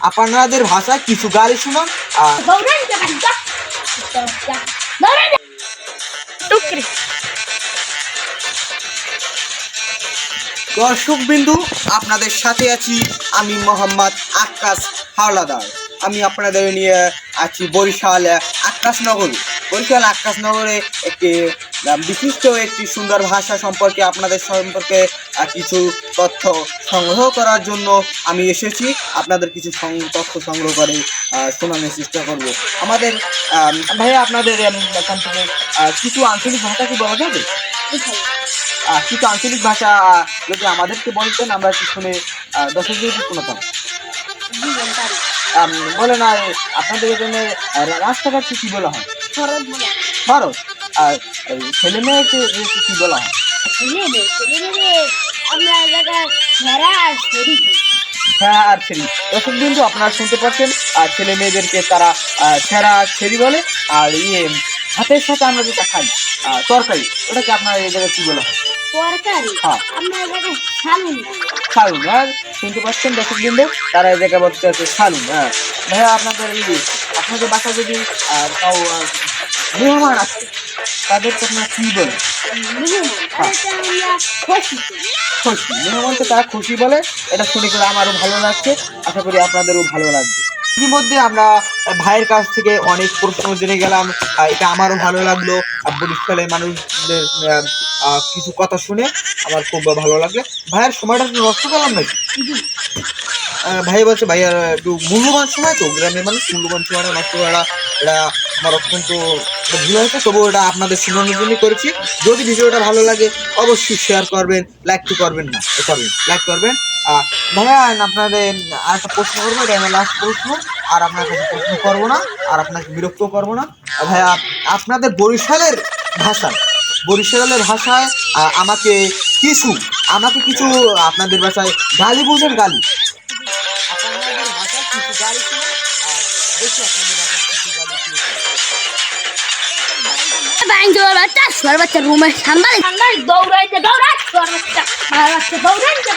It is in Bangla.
আপনাদের ভাষায় কিছু গালি শুনুন আর দর্শক বিন্দু আপনাদের সাথে আছি আমি মোহাম্মদ আক্কাস হাওলাদার। আমি আপনাদের নিয়ে আছি বরিশাল আকাশনগর বরিশাল আকাশনগরে একটি বিশিষ্ট একটি সুন্দর ভাষা সম্পর্কে আপনাদের সম্পর্কে কিছু তথ্য সংগ্রহ করার জন্য আমি এসেছি। আপনাদের কিছু তথ্য সংগ্রহ করে শোনানোর চেষ্টা করব। আমাদের ভাইয়া আপনাদের এখান থেকে কিছু আঞ্চলিক ভাষা কি বলা যাবে? কিছু আঞ্চলিক ভাষা যদি আমাদেরকে বলতেন আমরা কি শুনে আহ, দর্শক যদি শোনাতাম? বলে না আপনাদের এখানে রাস্তাঘাট কি বলা হয়? শরৎ আর ছেলে মেয়েকে কি বলা হয়? ছেড়া আর ছেড়ি হ্যাঁ আর এসব কিন্তু আপনারা শুনতে পাচ্ছেন আর ছেলে মেয়েদেরকে তারা ছেঁড়া ছেঁড়া ছেড়ি বলে আর ইয়ে ভাতের সাথে আমরা যেটা খাই তরকারি ওটাকে আপনার এই জায়গায় কি বলা হয়? তরকারি। হ্যাঁ। আমরা জায়গায় সালুন সালুন হ্যাঁ শুনতে পাচ্ছেন দর্শক বিন্দু? তারা এই জায়গায় বলতে আছে সালুন হ্যাঁ ভাইয়া আপনাদের এই আপনাদের বাসা যদি আহ, মেহমান আসে তাদেরকে আপনারা কি বলেন। খুশি। মেহমানকে তারা খুশি বলে এটা শুনে করে আমারও ভালো লাগছে। আশা করি আপনাদেরও ভালো লাগবে। ইতিমধ্যে আমরা ভাইয়ের কাছ থেকে অনেক প্রশ্ন জেনে গেলাম। এটা আমারও ভালো লাগল। বরিশালের মানুষদের কিছু কথা শুনে আমার খুব ভালো লাগল। ভাইয়ের সময়টা নষ্ট করলাম নাকি? ভাই বলছে ভাইয়ার একটু মূল্যবান সময় তো, গ্রামের মানুষ মূল্যবান সময়টা নষ্ট করা এটা আমার অত্যন্ত ভুল হয়েছে তবু এটা আপনাদের শোনানোর জন্য করেছি। যদি ভিডিওটা ভালো লাগে অবশ্যই শেয়ার করবেন লাইক তো করবেন না। করবেন লাইক করবেন। আহ, ভাইয়া আপনাদের আর একটা প্রশ্ন করব এটা আমার লাস্ট প্রশ্ন আর আপনার কাছে প্রশ্ন করব না আর আপনাকে বিরক্ত করব না। ভাইয়া আপনাদের বরিশালের ভাষায় বরিশালের ভাষায় আমাকে কিছু আমাকে কিছু আপনাদের ভাষায় গালি বুঝেন গালি। আপনাদের ভাষায় কিছু গালি আর আপনাদের ব্যাংক জোর বাচ্চা সোর বাচ্চা রুমে। সান্দালি সান্দালি দৌড়াইতে দৌড়াই সোর বাচ্চা। মার বাচ্চা, দৌড়াইতে